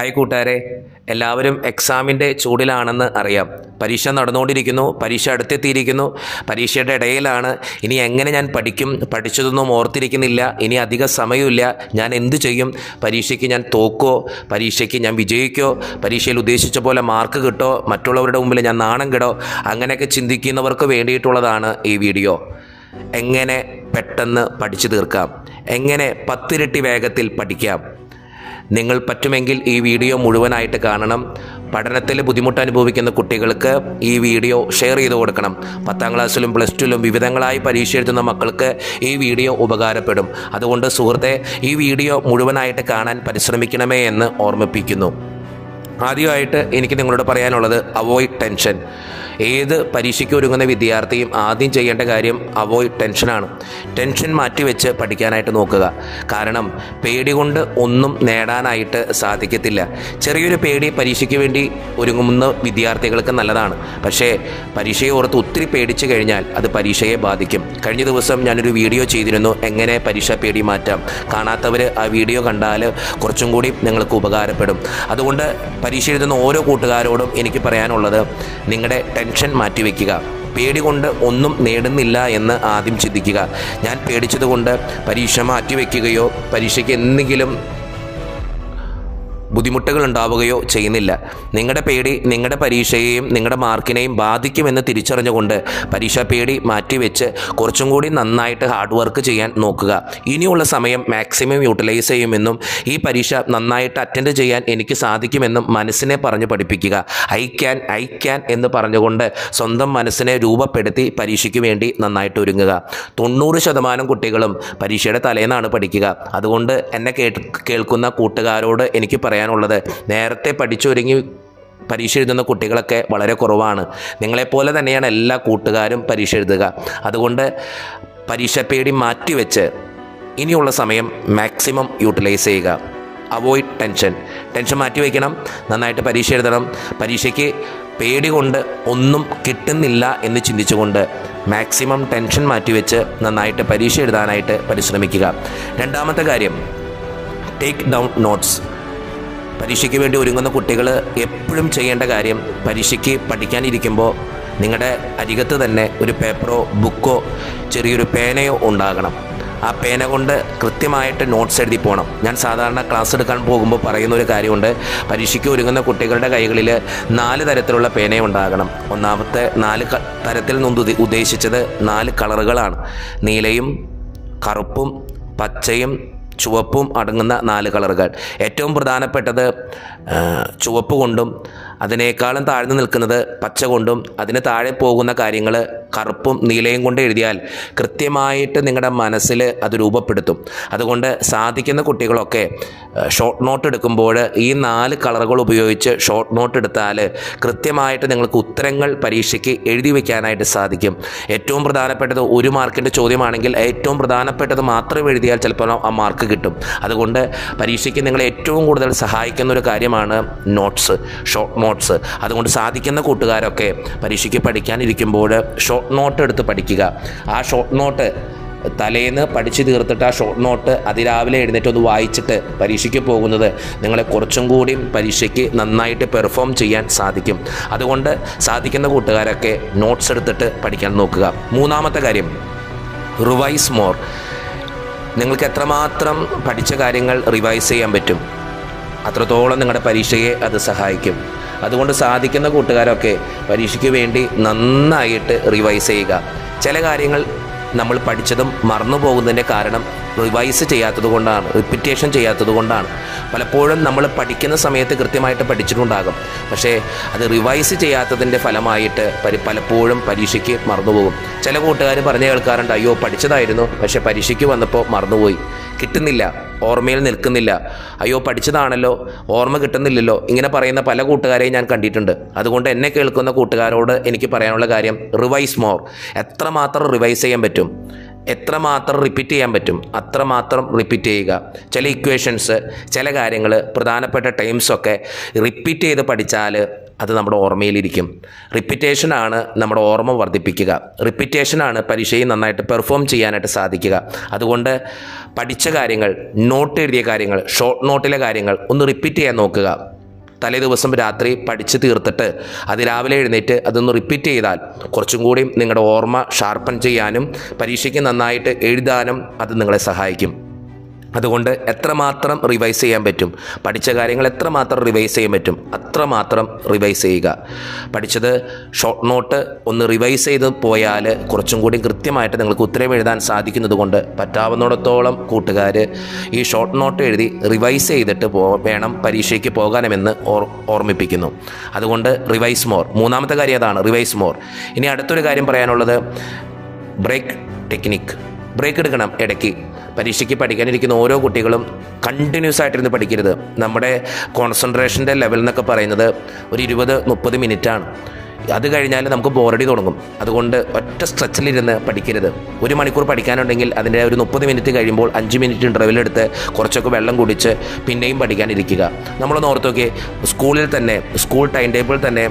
Hi കൂട്ടുകാരെ എല്ലാവരും എക്സാമിന്റെ ചൂടിലാണെന്ന് അറിയാം. പരീക്ഷ നടന്നുകൊണ്ടിരിക്കുന്നു പരീക്ഷ അടുത്തെത്തിയിരിക്കുന്നു. പരീക്ഷയുടെ ഇടയിലാണ്. ഇനി എങ്ങനെ ഞാൻ പഠിക്കും? പഠിച്ചതൊന്നും ഓർത്തിരിക്കുന്നില്ല. ഇനി അധിക സമയമില്ല. ഞാൻ എന്തു ചെയ്യും? പരീക്ഷയ്ക്ക് ഞാൻ തോക്കോ? പരീക്ഷയ്ക്ക് ഞാൻ വിജയിക്കോ? പരീക്ഷയിൽ ഉദ്ദേശിച്ച പോലെ മാർക്ക് കിട്ടോ? മറ്റുള്ളവരുടെ മുമ്പിൽ ഞാൻ നാണം കിടോ? അങ്ങനെയൊക്കെ ചിന്തിക്കുന്നവർക്ക് വേണ്ടിയിട്ടുള്ളതാണ് ഈ വീഡിയോ. എങ്ങനെ പെട്ടെന്ന് പഠിച്ചു തീർക്കാം? എങ്ങനെ പത്തിരട്ടി വേഗത്തിൽ പഠിക്കാം? നിങ്ങൾ പറ്റുമെങ്കിൽ ഈ വീഡിയോ മുഴുവനായിട്ട് കാണണം. പഠനത്തിൽ ബുദ്ധിമുട്ട് അനുഭവിക്കുന്ന കുട്ടികൾക്ക് ഈ വീഡിയോ ഷെയർ ചെയ്ത് കൊടുക്കണം. പത്താം ക്ലാസ്സിലും പ്ലസ് ടുവിലും വിവിധങ്ങളായി പരീക്ഷ എഴുതുന്ന മക്കൾക്ക് ഈ വീഡിയോ ഉപകാരപ്പെടും. അതുകൊണ്ട് സുഹൃത്തെ ഈ വീഡിയോ മുഴുവനായിട്ട് കാണാൻ പരിശ്രമിക്കണമേ എന്ന് ഓർമ്മിപ്പിക്കുന്നു. ആദ്യമായിട്ട് എനിക്ക് നിങ്ങളോട് പറയാനുള്ളത് അവോയ്ഡ് ടെൻഷൻ. ഏത് പരീക്ഷയ്ക്ക് ഒരുങ്ങുന്ന വിദ്യാർത്ഥിയും ആദ്യം ചെയ്യേണ്ട കാര്യം അവോയ്ഡ് ടെൻഷനാണ് ടെൻഷൻ മാറ്റിവെച്ച് പഠിക്കാനായിട്ട് നോക്കുക. കാരണം പേടി കൊണ്ട് ഒന്നും നേടാനായിട്ട് സാധിക്കത്തില്ല. ചെറിയൊരു പേടി പരീക്ഷയ്ക്ക് വേണ്ടി ഒരുങ്ങുന്ന വിദ്യാർത്ഥികൾക്ക് നല്ലതാണ്. പക്ഷേ പരീക്ഷയെ ഓർത്ത് ഒത്തിരി പേടിച്ചു കഴിഞ്ഞാൽ അത് പരീക്ഷയെ ബാധിക്കും. കഴിഞ്ഞ ദിവസം ഞാനൊരു വീഡിയോ ചെയ്തിരുന്നു. എങ്ങനെ പരീക്ഷ പേടി മാറ്റാം. കാണാത്തവർ ആ വീഡിയോ കണ്ടാൽ കുറച്ചും കൂടി നിങ്ങൾക്ക് ഉപകാരപ്പെടും. അതുകൊണ്ട് പരീക്ഷ എഴുതുന്ന ഓരോ കൂട്ടുകാരോടും എനിക്ക് പറയാനുള്ളത് നിങ്ങളുടെ ടെൻഷൻ മാറ്റിവെക്കുക. പേടി കൊണ്ട് ഒന്നും നേടുന്നില്ല എന്ന് ആദ്യം ചിന്തിക്കുക. ഞാൻ പേടിച്ചതുകൊണ്ട് പരീക്ഷ മാറ്റിവെക്കുകയോ പരീക്ഷയ്ക്ക് എന്തെങ്കിലും ബുദ്ധിമുട്ടുകൾ ഉണ്ടാവുകയോ ചെയ്യുന്നില്ല. നിങ്ങളുടെ പേടി നിങ്ങളുടെ പരീക്ഷയെയും നിങ്ങളുടെ മാർക്കിനെയും ബാധിക്കുമെന്ന് തിരിച്ചറിഞ്ഞുകൊണ്ട് പരീക്ഷാ പേടി മാറ്റിവെച്ച് കുറച്ചും കൂടി നന്നായിട്ട് ഹാർഡ് വർക്ക് ചെയ്യാൻ നോക്കുക. ഇനിയുള്ള സമയം മാക്സിമം യൂട്ടിലൈസ് ചെയ്യുമെന്നും ഈ പരീക്ഷ നന്നായിട്ട് അറ്റൻഡ് ചെയ്യാൻ എനിക്ക് സാധിക്കുമെന്നും മനസ്സിനെ പറഞ്ഞ് പഠിപ്പിക്കുക. ഐ ക്യാൻ ഐ ക്യാൻ എന്ന് പറഞ്ഞുകൊണ്ട് സ്വന്തം മനസ്സിനെ രൂപപ്പെടുത്തി പരീക്ഷയ്ക്ക് വേണ്ടി നന്നായിട്ട് ഒരുങ്ങുക. തൊണ്ണൂറ് ശതമാനം കുട്ടികളും പരീക്ഷയുടെ തലേന്നാണ് പഠിക്കുക. അതുകൊണ്ട് എന്നെ കേൾക്കുന്ന കൂട്ടുകാരോട് എനിക്ക് പറയാനുള്ളത്. നേരത്തെ പഠിച്ചൊരുങ്ങി പരീക്ഷ എഴുതുന്ന കുട്ടികളൊക്കെ വളരെ കുറവാണ്. നിങ്ങളെപ്പോലെ തന്നെയാണ് എല്ലാ കൂട്ടുകാരും പരീക്ഷ എഴുതുക. അതുകൊണ്ട് പരീക്ഷ പേടി മാറ്റിവെച്ച് ഇനിയുള്ള സമയം മാക്സിമം യൂട്ടിലൈസ് ചെയ്യുക. അവോയ്ഡ് ടെൻഷൻ ടെൻഷൻ മാറ്റി വയ്ക്കണം. നന്നായിട്ട് പരീക്ഷ എഴുതണം. പരീക്ഷയ്ക്ക് പേടി കൊണ്ട് ഒന്നും കിട്ടുന്നില്ല എന്ന് ചിന്തിച്ചുകൊണ്ട് മാക്സിമം ടെൻഷൻ മാറ്റിവെച്ച് നന്നായിട്ട് പരീക്ഷ എഴുതാനായിട്ട് പരിശ്രമിക്കുക. രണ്ടാമത്തെ കാര്യം ടേക്ക് ഡൗൺ നോട്ട്സ് പരീക്ഷയ്ക്ക് വേണ്ടി ഒരുങ്ങുന്ന കുട്ടികൾ എപ്പോഴും ചെയ്യേണ്ട കാര്യം പരീക്ഷയ്ക്ക് പഠിക്കാനിരിക്കുമ്പോൾ നിങ്ങളുടെ അരികത്ത് തന്നെ ഒരു പേപ്പറോ ബുക്കോ ചെറിയൊരു പേനയോ ഉണ്ടാകണം. ആ പേന കൊണ്ട് കൃത്യമായിട്ട് നോട്ട്സ് എഴുതി പോകണം. ഞാൻ സാധാരണ ക്ലാസ് എടുക്കാൻ പോകുമ്പോൾ പറയുന്ന ഒരു കാര്യമുണ്ട്. പരീക്ഷയ്ക്ക് ഒരുങ്ങുന്ന കുട്ടികളുടെ കൈകളിൽ നാല് തരത്തിലുള്ള പേന ഉണ്ടാകണം. ഒന്നാമത്തെ നാല് തരത്തിൽ നിന്ന് ഉദ്ദേശിച്ചത് നാല് കളറുകളാണ് നീലയും കറുപ്പും പച്ചയും ചുവപ്പും അടങ്ങുന്ന നാല് കളറുകൾ. ഏറ്റവും പ്രധാനപ്പെട്ടത് ചുവപ്പ് കൊണ്ടും അതിനേക്കാളും താഴ്ന്നു നിൽക്കുന്നത് പച്ച കൊണ്ടും അതിന് താഴെ പോകുന്ന കാര്യങ്ങൾ കറുപ്പും നീലയും കൊണ്ട് എഴുതിയാൽ കൃത്യമായിട്ട് നിങ്ങളുടെ മനസ്സിൽ അത് രൂപപ്പെടുത്തും. അതുകൊണ്ട് സാധിക്കുന്ന കുട്ടികളൊക്കെ ഷോർട്ട് നോട്ട് എടുക്കുമ്പോൾ ഈ നാല് കളറുകൾ ഉപയോഗിച്ച് ഷോർട്ട് നോട്ട് എടുത്താൽ കൃത്യമായിട്ട് നിങ്ങൾക്ക് ഉത്തരങ്ങൾ പരീക്ഷയ്ക്ക് എഴുതി വയ്ക്കാനായിട്ട് സാധിക്കും. ഏറ്റവും പ്രധാനപ്പെട്ടത് ഒരു മാർക്കിന്റെ ചോദ്യമാണെങ്കിൽ ഏറ്റവും പ്രധാനപ്പെട്ടത് മാത്രം എഴുതിയാൽ ചിലപ്പോൾ ആ മാർക്ക് കിട്ടും. അതുകൊണ്ട് പരീക്ഷയ്ക്ക് നിങ്ങളെ ഏറ്റവും കൂടുതൽ സഹായിക്കുന്ന ഒരു കാര്യമാണ് നോട്ട്സ് ഷോർട്ട് നോട്ട്സ് അതുകൊണ്ട് സാധിക്കുന്ന കൂട്ടുകാരൊക്കെ പരീക്ഷയ്ക്ക് പഠിക്കാനിരിക്കുമ്പോൾ ഷോർട്ട് നോട്ട് എടുത്ത് പഠിക്കുക. ആ ഷോർട്ട് നോട്ട് തലേന്ന് പഠിച്ചു തീർത്തിട്ട് ആ ഷോർട്ട് നോട്ട് അതിരാവിലെ എഴുന്നേറ്റ് ഒന്ന് വായിച്ചിട്ട് പരീക്ഷയ്ക്ക് പോകുന്നത് നിങ്ങളെ കുറച്ചും കൂടി പരീക്ഷയ്ക്ക് നന്നായിട്ട് പെർഫോം ചെയ്യാൻ സാധിക്കും. അതുകൊണ്ട് സാധിക്കുന്ന കൂട്ടുകാരൊക്കെ നോട്ട്സ് എടുത്തിട്ട് പഠിക്കാൻ നോക്കുക. മൂന്നാമത്തെ കാര്യം റിവൈസ് മോർ നിങ്ങൾക്ക് എത്രമാത്രം പഠിച്ച കാര്യങ്ങൾ റിവൈസ് ചെയ്യാൻ പറ്റും അത്രത്തോളം നിങ്ങളുടെ പരീക്ഷയെ അത് സഹായിക്കും. അതുകൊണ്ട് സാധിക്കുന്ന കൂട്ടുകാരൊക്കെ പരീക്ഷയ്ക്ക് വേണ്ടി നന്നായിട്ട് റിവൈസ് ചെയ്യുക. ചില കാര്യങ്ങൾ നമ്മൾ പഠിച്ചതും മറന്നു പോകുന്നതിന്റെ കാരണം റിവൈസ് ചെയ്യാത്തത് കൊണ്ടാണ് റിപ്പിറ്റേഷൻ ചെയ്യാത്തത് കൊണ്ടാണ്. പലപ്പോഴും നമ്മൾ പഠിക്കുന്ന സമയത്ത് കൃത്യമായിട്ട് പഠിച്ചിട്ടുണ്ടാകും. പക്ഷേ അത് റിവൈസ് ചെയ്യാത്തതിന്റെ ഫലമായിട്ട് പരി പലപ്പോഴും പരീക്ഷയ്ക്ക് മറന്നുപോകും ചില കൂട്ടുകാർ പറഞ്ഞു കേൾക്കാറുണ്ട് അയ്യോ പഠിച്ചതായിരുന്നു പക്ഷേ പരീക്ഷയ്ക്ക് വന്നപ്പോൾ മറന്നുപോയി. കിട്ടുന്നില്ല ഓർമ്മയിൽ നിൽക്കുന്നില്ല. അയ്യോ പഠിച്ചതാണല്ലോ ഓർമ്മ കിട്ടുന്നില്ലല്ലോ. ഇങ്ങനെ പറയുന്ന പല കൂട്ടുകാരെയും ഞാൻ കണ്ടിട്ടുണ്ട്. അതുകൊണ്ട് എന്നെ കേൾക്കുന്ന കൂട്ടുകാരോട് എനിക്ക് പറയാനുള്ള കാര്യം റിവൈസ് മോർ എത്രമാത്രം റിവൈസ് ചെയ്യാൻ പറ്റും? എത്രമാത്രം റിപ്പീറ്റ് ചെയ്യാൻ പറ്റും? അത്രമാത്രം റിപ്പീറ്റ് ചെയ്യുക. ചില ഇക്വേഷൻസ് ചില കാര്യങ്ങൾ പ്രധാനപ്പെട്ട ടൈംസൊക്കെ റിപ്പീറ്റ് ചെയ്ത് പഠിച്ചാൽ അത് നമ്മുടെ ഓർമ്മയിലിരിക്കും. റിപ്പിറ്റേഷനാണ് നമ്മുടെ ഓർമ്മ വർദ്ധിപ്പിക്കുക. റിപ്പിറ്റേഷനാണ് പരീക്ഷയിൽ നന്നായിട്ട് പെർഫോം ചെയ്യാനായിട്ട് സാധിക്കുക. അതുകൊണ്ട് പഠിച്ച കാര്യങ്ങൾ നോട്ട് എഴുതിയ കാര്യങ്ങൾ ഷോർട്ട് നോട്ടിലെ കാര്യങ്ങൾ ഒന്ന് റിപ്പീറ്റ് ചെയ്യാൻ നോക്കുക. തലേ ദിവസം രാത്രി പഠിച്ച് തീർത്തിട്ട് അത് രാവിലെ എഴുന്നേറ്റ് അതൊന്ന് റിപ്പീറ്റ് ചെയ്താൽ കുറച്ചും കൂടി നിങ്ങളുടെ ഓർമ്മ ഷാർപ്പൻ ചെയ്യാനും പരീക്ഷയ്ക്ക് നന്നായിട്ട് എഴുതാനും അത് നിങ്ങളെ സഹായിക്കും. അതുകൊണ്ട് എത്രമാത്രം റിവൈസ് ചെയ്യാൻ പറ്റും? പഠിച്ച കാര്യങ്ങൾ എത്രമാത്രം റിവൈസ് ചെയ്യാൻ പറ്റും? അത്രമാത്രം റിവൈസ് ചെയ്യുക. പഠിച്ചത് ഷോർട്ട് നോട്ട് ഒന്ന് റിവൈസ് ചെയ്ത് പോയാൽ കുറച്ചും കൂടി കൃത്യമായിട്ട് നിങ്ങൾക്ക് ഉത്തരം എഴുതാൻ സാധിക്കുന്നത് കൊണ്ട് പറ്റാവുന്നിടത്തോളം കൂട്ടുകാർ ഈ ഷോർട്ട് നോട്ട് എഴുതി റിവൈസ് ചെയ്തിട്ട് പോ വേണം പരീക്ഷയ്ക്ക് പോകാനുമെന്ന് ഓർ ഓർമ്മിപ്പിക്കുന്നു. അതുകൊണ്ട് റിവൈസ് മോർ മൂന്നാമത്തെ കാര്യം അതാണ് റിവൈസ് മോർ ഇനി അടുത്തൊരു കാര്യം പറയാനുള്ളത് ബ്രേക്ക് ടെക്നിക്ക്. ബ്രേക്ക് എടുക്കണം ഇടയ്ക്ക്. പരീക്ഷയ്ക്ക് പഠിക്കാനിരിക്കുന്ന ഓരോ കുട്ടികളും കണ്ടിന്യൂസ് ആയിട്ടിരുന്ന് പഠിക്കരുത്. നമ്മുടെ കോൺസെൻട്രേഷന്റെ ലെവൽ എന്നൊക്കെ പറയുന്നത് ഒരു ഇരുപത് മുപ്പത് മിനിറ്റാണ് അത് കഴിഞ്ഞാൽ നമുക്ക് ബോറടി തുടങ്ങും. അതുകൊണ്ട് ഒറ്റ സ്ട്രെച്ചിലിരുന്ന് പഠിക്കരുത്. ഒരു മണിക്കൂർ പഠിക്കാനുണ്ടെങ്കിൽ അതിന്റെ ഒരു മുപ്പത് മിനിറ്റ് കഴിയുമ്പോൾ അഞ്ച് മിനിറ്റ് ഇന്റർവെൽ എടുത്ത് കുറച്ചൊക്കെ വെള്ളം കുടിച്ച് പിന്നെയും പഠിക്കാനിരിക്കുക. നമ്മൾ ഓർത്ത് നോക്കിയേ സ്കൂളിൽ തന്നെ സ്കൂൾ ടൈം ടേബിൾ തന്നെ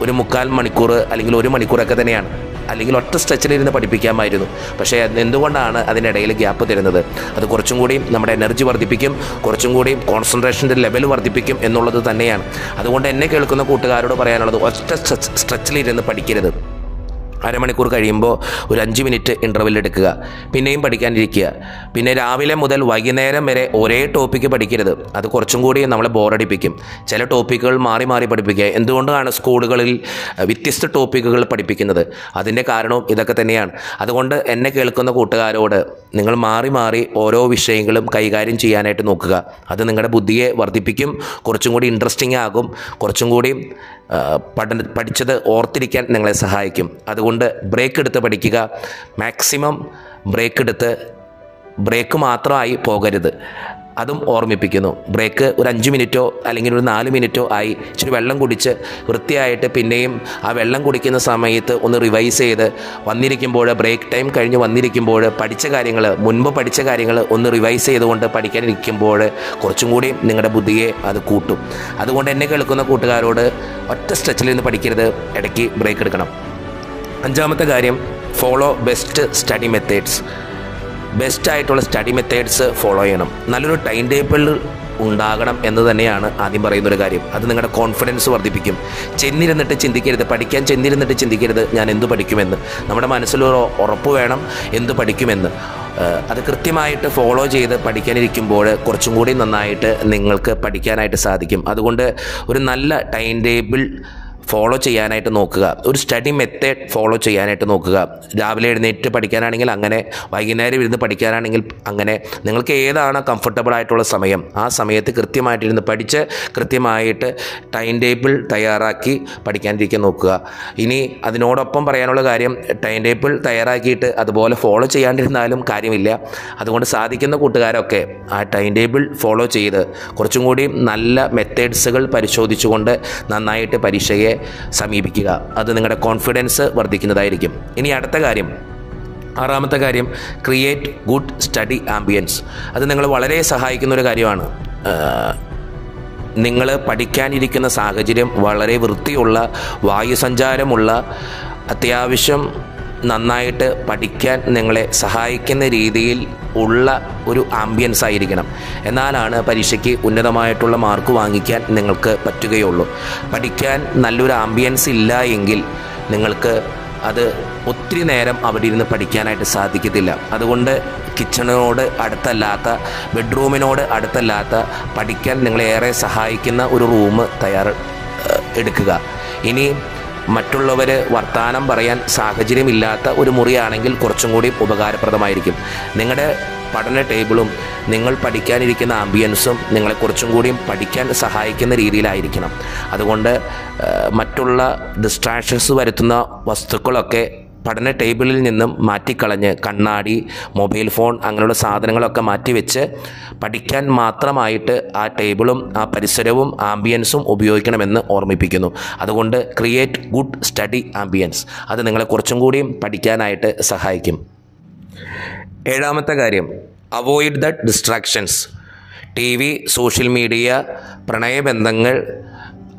ഒരു മുക്കാൽ മണിക്കൂർ അല്ലെങ്കിൽ ഒരു മണിക്കൂറൊക്കെ തന്നെയാണ്. അല്ലെങ്കിൽ ഒറ്റ സ്ട്രെച്ചിലിരുന്ന് പഠിപ്പിക്കാമായിരുന്നു. പക്ഷേ എന്തുകൊണ്ടാണ് അതിനിടയിൽ ഗ്യാപ്പ് തരുന്നത്? അത് കുറച്ചും കൂടി നമ്മുടെ എനർജി വർദ്ധിപ്പിക്കും കുറച്ചും കൂടി കോൺസെൻട്രേഷന്റെ ലെവൽ വർദ്ധിപ്പിക്കും എന്നുള്ളത് തന്നെയാണ്. അതുകൊണ്ട് എന്നെ കേൾക്കുന്ന കൂട്ടുകാരോട് പറയാനുള്ളത് ഒറ്റ സ്ട്രെച്ച് സ്ട്രെച്ചിലിരുന്ന് പഠിക്കരുത്. അരമണിക്കൂർ കഴിയുമ്പോൾ ഒരു അഞ്ച് മിനിറ്റ് ഇന്റർവെൽ എടുക്കുക. പിന്നെയും പഠിക്കാനിരിക്കുക. പിന്നെ രാവിലെ മുതൽ വൈകുന്നേരം വരെ ഒരേ ടോപ്പിക്ക് പഠിക്കരുത്. അത് കുറച്ചും കൂടി നമ്മളെ ബോറടിപ്പിക്കും ചില ടോപ്പിക്കുകൾ മാറി മാറി പഠിപ്പിക്കുക. എന്തുകൊണ്ടാണ് സ്കൂളുകളിൽ വ്യത്യസ്ത ടോപ്പിക്കുകൾ പഠിപ്പിക്കുന്നത്? അതിന്റെ കാരണവും ഇതൊക്കെ തന്നെയാണ്. അതുകൊണ്ട് എന്നെ കേൾക്കുന്ന കൂട്ടുകാരോട് നിങ്ങൾ മാറി മാറി ഓരോ വിഷയങ്ങളും കൈകാര്യം ചെയ്യാനായിട്ട് നോക്കുക. അത് നിങ്ങളുടെ ബുദ്ധിയെ വർദ്ധിപ്പിക്കും. കുറച്ചും കൂടി ഇൻട്രസ്റ്റിംഗ് ആകും. കുറച്ചും കൂടി പഠന പഠിച്ചത് ഓർത്തിരിക്കാൻ നിങ്ങളെ സഹായിക്കും. അതുകൊണ്ട് ബ്രേക്ക് എടുത്ത് പഠിക്കുക. മാക്സിമം ബ്രേക്ക് എടുത്ത് ബ്രേക്ക് മാത്രമായി പോകരുത്. അതും ഓർമ്മിപ്പിക്കുന്നു. ബ്രേക്ക് ഒരു അഞ്ച് മിനിറ്റോ അല്ലെങ്കിൽ ഒരു നാല് മിനിറ്റോ ആയി ഇച്ചിരി വെള്ളം കുടിച്ച് വൃത്തിയായിട്ട് പിന്നെയും ആ വെള്ളം കുടിക്കുന്ന സമയത്ത് ഒന്ന് റിവൈസ് ചെയ്ത് വന്നിരിക്കുമ്പോൾ ബ്രേക്ക് ടൈം കഴിഞ്ഞ് വന്നിരിക്കുമ്പോൾ പഠിച്ച കാര്യങ്ങൾ മുൻപ് പഠിച്ച കാര്യങ്ങൾ ഒന്ന് റിവൈസ് ചെയ്തുകൊണ്ട് പഠിക്കാനിരിക്കുമ്പോൾ കുറച്ചും കൂടി നിങ്ങളുടെ ബുദ്ധിയെ അത് കൂട്ടും. അതുകൊണ്ട് എന്നെ കേൾക്കുന്ന കൂട്ടുകാരോട് ഒറ്റ സ്ട്രെച്ചിൽ നിന്ന് പഠിക്കരുത്. ഇടയ്ക്ക് ബ്രേക്ക് എടുക്കണം. അഞ്ചാമത്തെ കാര്യം follow best study methods best ആയിട്ടുള്ള സ്റ്റഡി മെത്തേഡ്സ് ഫോളോ ചെയ്യണം. നല്ലൊരു ടൈം ടേബിൾ ഉണ്ടാകണം എന്ന് തന്നെയാണ് ആദ്യം പറയുന്ന ഒരു കാര്യം. അത് നിങ്ങളുടെ കോൺഫിഡൻസ് വർദ്ധിപ്പിക്കും. ചെന്നിരുന്നിട്ട് ചിന്തിക്കരുത്. പഠിക്കാൻ ചെന്നിരുന്നിട്ട് ചിന്തിക്കരുത്. ഞാൻ എന്ത് പഠിക്കുമെന്ന്. നമ്മുടെ മനസ്സിലൊരു ഉറപ്പ് വേണം എന്ത് പഠിക്കുമെന്ന്. അത് കൃത്യമായിട്ട് ഫോളോ ചെയ്ത് പഠിക്കാനിരിക്കുമ്പോൾ കുറച്ചും കൂടി നന്നായിട്ട് നിങ്ങൾക്ക് പഠിക്കാനായിട്ട് സാധിക്കും. അതുകൊണ്ട് ഒരു നല്ല ടൈം ടേബിൾ ഫോളോ ചെയ്യാനായിട്ട് നോക്കുക. ഒരു സ്റ്റഡി മെത്തേഡ് ഫോളോ ചെയ്യാനായിട്ട് നോക്കുക. രാവിലെ എഴുന്നേറ്റ് പഠിക്കാനാണെങ്കിൽ അങ്ങനെ വൈകുന്നേരം ഇരുന്ന് പഠിക്കാനാണെങ്കിൽ അങ്ങനെ. നിങ്ങൾക്ക് ഏതാണ് കംഫർട്ടബിൾ ആയിട്ടുള്ള സമയം? ആ സമയത്ത് കൃത്യമായിട്ടിരുന്ന് പഠിച്ച് കൃത്യമായിട്ട് ടൈം ടേബിൾ തയ്യാറാക്കി പഠിക്കാനിരിക്കാൻ നോക്കുക. ഇനി അതിനോടൊപ്പം പറയാനുള്ള കാര്യം ടൈം ടേബിൾ തയ്യാറാക്കിയിട്ട് അതുപോലെ ഫോളോ ചെയ്യാണ്ടിരുന്നാലും കാര്യമില്ല. അതുകൊണ്ട് സാധിക്കുന്ന കൂട്ടുകാരൊക്കെ ആ ടൈം ടേബിൾ ഫോളോ ചെയ്ത് കുറച്ചും കൂടി നല്ല മെത്തേഡ്സുകൾ പരിശോധിച്ചുകൊണ്ട് നന്നായിട്ട് പരീക്ഷയെ സമീപിക്കുക. അത് നിങ്ങളുടെ കോൺഫിഡൻസ് വർദ്ധിക്കുന്നതായിരിക്കും. ഇനി അടുത്ത കാര്യം. ആറാമത്തെ കാര്യം ക്രിയേറ്റ് ഗുഡ് സ്റ്റഡി ആംബിയൻസ് അത് നിങ്ങൾ വളരെ സഹായിക്കുന്ന ഒരു കാര്യമാണ്. നിങ്ങൾ പഠിക്കാനിരിക്കുന്ന സാഹചര്യം വളരെ വൃത്തിയുള്ള വായുസഞ്ചാരമുള്ള അത്യാവശ്യം നന്നായിട്ട് പഠിക്കാൻ നിങ്ങളെ സഹായിക്കുന്ന രീതിയിൽ ഉള്ള ഒരു ആംബിയൻസ് ആയിരിക്കണം. എന്നാലാണ് പരീക്ഷയ്ക്ക് ഉന്നതമായിട്ടുള്ള മാർക്ക് വാങ്ങിക്കാൻ നിങ്ങൾക്ക് പറ്റുകയുള്ളൂ. പഠിക്കാൻ നല്ലൊരു ആംബിയൻസ് ഇല്ല എങ്കിൽ നിങ്ങൾക്ക് അത് ഒത്തിരി നേരം അവിടെ ഇരുന്ന് പഠിക്കാനായിട്ട് സാധിക്കത്തില്ല. അതുകൊണ്ട് കിച്ചണിനോട് അടുത്തല്ലാത്ത ബെഡ്റൂമിനോട് അടുത്തല്ലാത്ത പഠിക്കാൻ നിങ്ങളെ ഏറെ സഹായിക്കുന്ന ഒരു റൂം തയ്യാർ എടുക്കുക. ഇനി മറ്റുള്ളവർ വർത്തമാനം പറയാൻ സാഹചര്യമില്ലാത്ത ഒരു മുറിയാണെങ്കിൽ കുറച്ചും കൂടി ഉപകാരപ്രദമായിരിക്കും. നിങ്ങളുടെ പഠന ടേബിളും നിങ്ങൾ പഠിക്കാനിരിക്കുന്ന ആംബിയൻസും നിങ്ങളെ കുറച്ചും കൂടിയും പഠിക്കാൻ സഹായിക്കുന്ന രീതിയിലായിരിക്കണം. അതുകൊണ്ട് മറ്റുള്ള ഡിസ്ട്രാക്ഷൻസ് വരുത്തുന്ന വസ്തുക്കളൊക്കെ പഠന ടേബിളിൽ നിന്നും മാറ്റിക്കളഞ്ഞ് കണ്ണാടി മൊബൈൽ ഫോൺ അങ്ങനെയുള്ള സാധനങ്ങളൊക്കെ മാറ്റിവെച്ച് പഠിക്കാൻ മാത്രമായിട്ട് ആ ടേബിളും ആ പരിസരവും ആംബിയൻസും ഉപയോഗിക്കണമെന്ന് ഓർമ്മിപ്പിക്കുന്നു. അതുകൊണ്ട് ക്രിയേറ്റ് ഗുഡ് സ്റ്റഡി ആംബിയൻസ്. അത് നിങ്ങളെ കുറച്ചും കൂടിയും പഠിക്കാനായിട്ട് സഹായിക്കും. ഏഴാമത്തെ കാര്യം avoid the distractions. T V social media പ്രണയബന്ധങ്ങൾ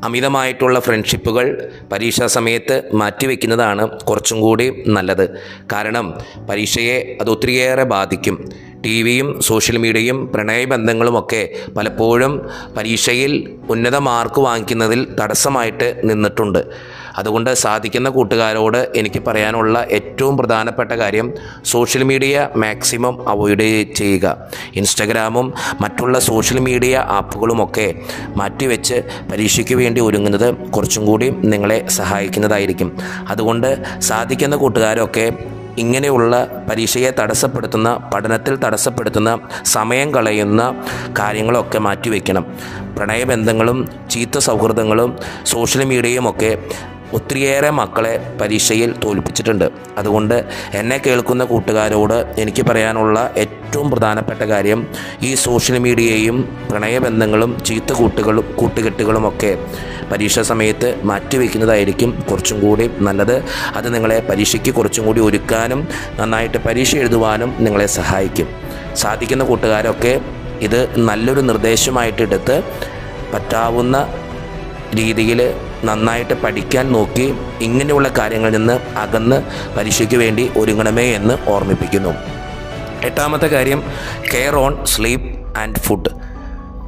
അമിതമായിട്ടുള്ള ഫ്രണ്ട്ഷിപ്പുകൾ പരീക്ഷാ സമയത്ത് മാറ്റിവെക്കുന്നതാണ് കുറച്ചും കൂടി നല്ലത്. കാരണം പരീക്ഷയെ അത് ഒത്തിരിയേറെ ബാധിക്കും. ടി വിയും സോഷ്യൽ മീഡിയയും പ്രണയബന്ധങ്ങളുമൊക്കെ പലപ്പോഴും പരീക്ഷയിൽ ഉന്നത മാർക്ക് വാങ്ങിക്കുന്നതിൽ തടസ്സമായിട്ട് നിന്നിട്ടുണ്ട്. അതുകൊണ്ട് സാധിക്കുന്ന കൂട്ടുകാരോട് എനിക്ക് പറയാനുള്ള ഏറ്റവും പ്രധാനപ്പെട്ട കാര്യം സോഷ്യൽ മീഡിയ മാക്സിമം അവോയ്ഡ് ചെയ്യുക. ഇൻസ്റ്റഗ്രാമും മറ്റുള്ള സോഷ്യൽ മീഡിയ ആപ്പുകളുമൊക്കെ മാറ്റിവെച്ച് പരീക്ഷയ്ക്ക് വേണ്ടി ഒരുങ്ങുന്നത് കുറച്ചും കൂടി നിങ്ങളെ സഹായിക്കുന്നതായിരിക്കും. അതുകൊണ്ട് സാധിക്കുന്ന കൂട്ടുകാരൊക്കെ ഇങ്ങനെയുള്ള പരീക്ഷയെ തടസ്സപ്പെടുത്തുന്ന പഠനത്തിൽ തടസ്സപ്പെടുത്തുന്ന സമയം കളയുന്ന കാര്യങ്ങളൊക്കെ മാറ്റിവെക്കണം. പ്രണയബന്ധങ്ങളും ചീത്ത സൗഹൃദങ്ങളും സോഷ്യൽ മീഡിയയും ഒക്കെ ഒത്തിരിയേറെ മക്കളെ പരീക്ഷയിൽ തോൽപ്പിച്ചിട്ടുണ്ട്. അതുകൊണ്ട് എന്നെ കേൾക്കുന്ന കൂട്ടുകാരോട് എനിക്ക് പറയാനുള്ള ഏറ്റവും പ്രധാനപ്പെട്ട കാര്യം ഈ സോഷ്യൽ മീഡിയയും പ്രണയബന്ധങ്ങളും ചീത്ത കൂട്ടുകളും കൂട്ടുകെട്ടുകളുമൊക്കെ പരീക്ഷാ സമയത്ത് മാറ്റിവെക്കുന്നതായിരിക്കും കുറച്ചും കൂടി നല്ലത്. അത് നിങ്ങളെ പരീക്ഷയ്ക്ക് കുറച്ചും കൂടി ഒരുക്കാനും നന്നായിട്ട് പരീക്ഷ എഴുതുവാനും നിങ്ങളെ സഹായിക്കും. സാധിക്കുന്ന കൂട്ടുകാരൊക്കെ ഇത് നല്ലൊരു നിർദ്ദേശമായിട്ടെടുത്ത് പറ്റാവുന്ന രീതിയിൽ നന്നായിട്ട് പഠിക്കാൻ നോക്കി ഇങ്ങനെയുള്ള കാര്യങ്ങളിൽ നിന്ന് അകന്ന് പരീക്ഷയ്ക്ക് വേണ്ടി ഒരുങ്ങണമേ എന്ന് ഓർമ്മിപ്പിക്കുന്നു. എട്ടാമത്തെ കാര്യം care on sleep and food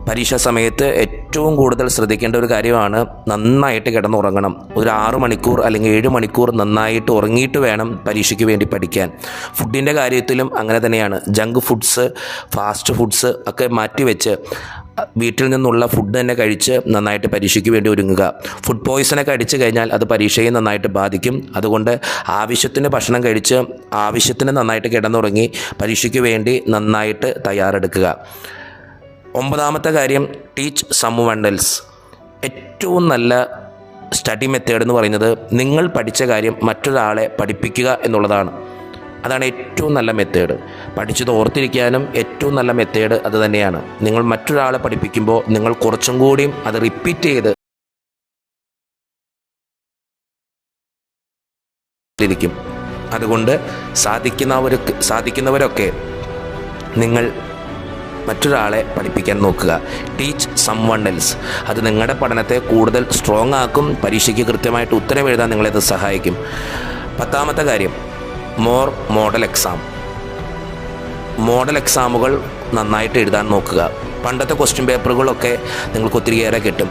പരീക്ഷാ സമയത്ത് ഏറ്റവും കൂടുതൽ ശ്രദ്ധിക്കേണ്ട ഒരു കാര്യമാണ് നന്നായിട്ട് കിടന്നുറങ്ങണം. ഒരു ആറു മണിക്കൂർ അല്ലെങ്കിൽ ഏഴ് മണിക്കൂർ നന്നായിട്ട് ഉറങ്ങിയിട്ട് വേണം പരീക്ഷയ്ക്ക് വേണ്ടി പഠിക്കാൻ. ഫുഡിന്റെ കാര്യത്തിലും അങ്ങനെ തന്നെയാണ്. ജങ്ക് ഫുഡ്സ് ഫാസ്റ്റ് ഫുഡ്സ് ഒക്കെ മാറ്റിവെച്ച് വീട്ടിൽ നിന്നുള്ള ഫുഡ് തന്നെ കഴിച്ച് നന്നായിട്ട് പരീക്ഷയ്ക്ക് വേണ്ടി ഒരുങ്ങുക. ഫുഡ് പോയ്സണൊക്കെ അടിച്ചു കഴിഞ്ഞാൽ അത് പരീക്ഷയെ നന്നായിട്ട് ബാധിക്കും. അതുകൊണ്ട് ആവശ്യത്തിന് ഭക്ഷണം കഴിച്ച് ആവശ്യത്തിന് നന്നായിട്ട് കിടന്നുറങ്ങി പരീക്ഷയ്ക്ക് വേണ്ടി നന്നായിട്ട് തയ്യാറെടുക്കുക. ഒമ്പതാമത്തെ കാര്യം ടീച്ച് സം വണ്ടൽസ് ഏറ്റവും നല്ല സ്റ്റഡി മെത്തേഡ് എന്ന് പറയുന്നത് നിങ്ങൾ പഠിച്ച കാര്യം മറ്റൊരാളെ പഠിപ്പിക്കുക എന്നുള്ളതാണ്. അതാണ് ഏറ്റവും നല്ല മെത്തേഡ് പഠിച്ചത് ഓർത്തിരിക്കാനും ഏറ്റവും നല്ല മെത്തേഡ് അത് തന്നെയാണ്. നിങ്ങൾ മറ്റൊരാളെ പഠിപ്പിക്കുമ്പോൾ നിങ്ങൾ കുറച്ചും കൂടിയും അത് റിപ്പീറ്റ് ചെയ്ത് ഇരിക്കും. അതുകൊണ്ട് സാധിക്കുന്നവർക്ക് സാധിക്കുന്നവരൊക്കെ നിങ്ങൾ മറ്റൊരാളെ പഠിപ്പിക്കാൻ നോക്കുക. ടീച്ച് സം വൺ എൽസ് അത് നിങ്ങളുടെ പഠനത്തെ കൂടുതൽ സ്ട്രോങ് ആക്കും പരീക്ഷയ്ക്ക് കൃത്യമായിട്ട് ഉത്തരം എഴുതാൻ നിങ്ങളെ അത് സഹായിക്കും. പത്താമത്തെ കാര്യം മോർ മോഡൽ എക്സാം മോഡൽ എക്സാമുകൾ നന്നായിട്ട് എഴുതാൻ നോക്കുക. പണ്ടത്തെ ക്വസ്റ്റ്യൻ പേപ്പറുകളൊക്കെ നിങ്ങൾക്ക് ഒത്തിരിയേറെ കിട്ടും.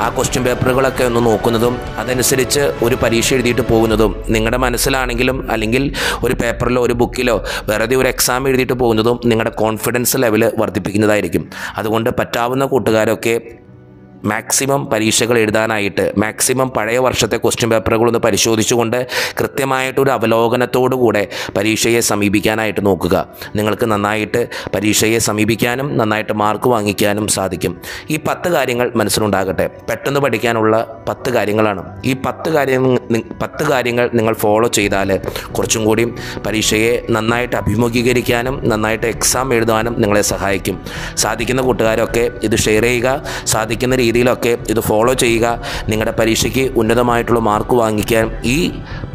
ആ ക്വസ്റ്റ്യൻ പേപ്പറുകളൊക്കെ ഒന്ന് നോക്കുന്നതും അതനുസരിച്ച് ഒരു പരീക്ഷ എഴുതിയിട്ട് പോകുന്നതും നിങ്ങളുടെ മനസ്സിലാണെങ്കിലും അല്ലെങ്കിൽ ഒരു പേപ്പറിലോ ഒരു ബുക്കിലോ വെറുതെ ഒരു എക്സാം എഴുതിയിട്ട് പോകുന്നതും നിങ്ങളുടെ കോൺഫിഡൻസ് ലെവൽ വർദ്ധിപ്പിക്കുന്നതായിരിക്കും. അതുകൊണ്ട് പറ്റാവുന്ന കൂട്ടുകാരൊക്കെ മാക്സിമം പരീക്ഷകൾ എഴുതാനായിട്ട് മാക്സിമം പഴയ വർഷത്തെ ക്വസ്റ്റ്യൻ പേപ്പറുകളൊന്ന് പരിശോധിച്ചുകൊണ്ട് കൃത്യമായിട്ടൊരു അവലോകനത്തോടുകൂടെ പരീക്ഷയെ സമീപിക്കാനായിട്ട് നോക്കുക. നിങ്ങൾക്ക് നന്നായിട്ട് പരീക്ഷയെ സമീപിക്കാനും നന്നായിട്ട് മാർക്ക് വാങ്ങിക്കാനും സാധിക്കും. ഈ പത്ത് കാര്യങ്ങൾ മനസ്സിലുണ്ടാകട്ടെ. പെട്ടെന്ന് പഠിക്കാനുള്ള പത്ത് കാര്യങ്ങളാണ്. ഈ പത്ത് നി- പത്ത് കാര്യങ്ങൾ നിങ്ങൾ ഫോളോ ചെയ്താൽ കുറച്ചും കൂടി പരീക്ഷയെ നന്നായിട്ട് അഭിമുഖീകരിക്കാനും നന്നായിട്ട് എക്സാം എഴുതാനും നിങ്ങളെ സഹായിക്കും. സാധിക്കുന്ന കൂട്ടുകാരൊക്കെ ഇത് ഷെയർ ചെയ്യുക. സാധിക്കുന്ന രീതിയിലൊക്കെ ഇത് ഫോളോ ചെയ്യുക. നിങ്ങളുടെ പരീക്ഷയ്ക്ക് ഉന്നതമായിട്ടുള്ള മാർക്ക് വാങ്ങിക്കാൻ ഈ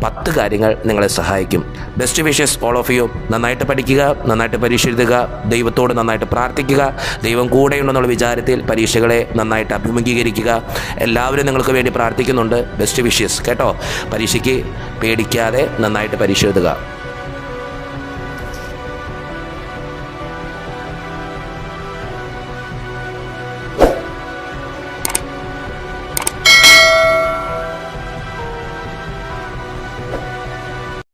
പത്ത് കാര്യങ്ങൾ നിങ്ങളെ സഹായിക്കും. Best wishes all of you നന്നായിട്ട് പഠിക്കുക നന്നായിട്ട് പരീക്ഷ എഴുതുക ദൈവത്തോട് നന്നായിട്ട് പ്രാർത്ഥിക്കുക ദൈവം കൂടെയുണ്ടെന്നുള്ള വിചാരത്തിൽ പരീക്ഷകളെ നന്നായിട്ട് അഭിമുഖീകരിക്കുക. എല്ലാവരും നിങ്ങൾക്ക് വേണ്ടി പ്രാർത്ഥിക്കുന്നുണ്ട്. ബെസ്റ്റ് വിഷസ് കേട്ടോ? പരീക്ഷയ്ക്ക് പേടിക്കാതെ നന്നായിട്ട് പരീക്ഷ എഴുതുക.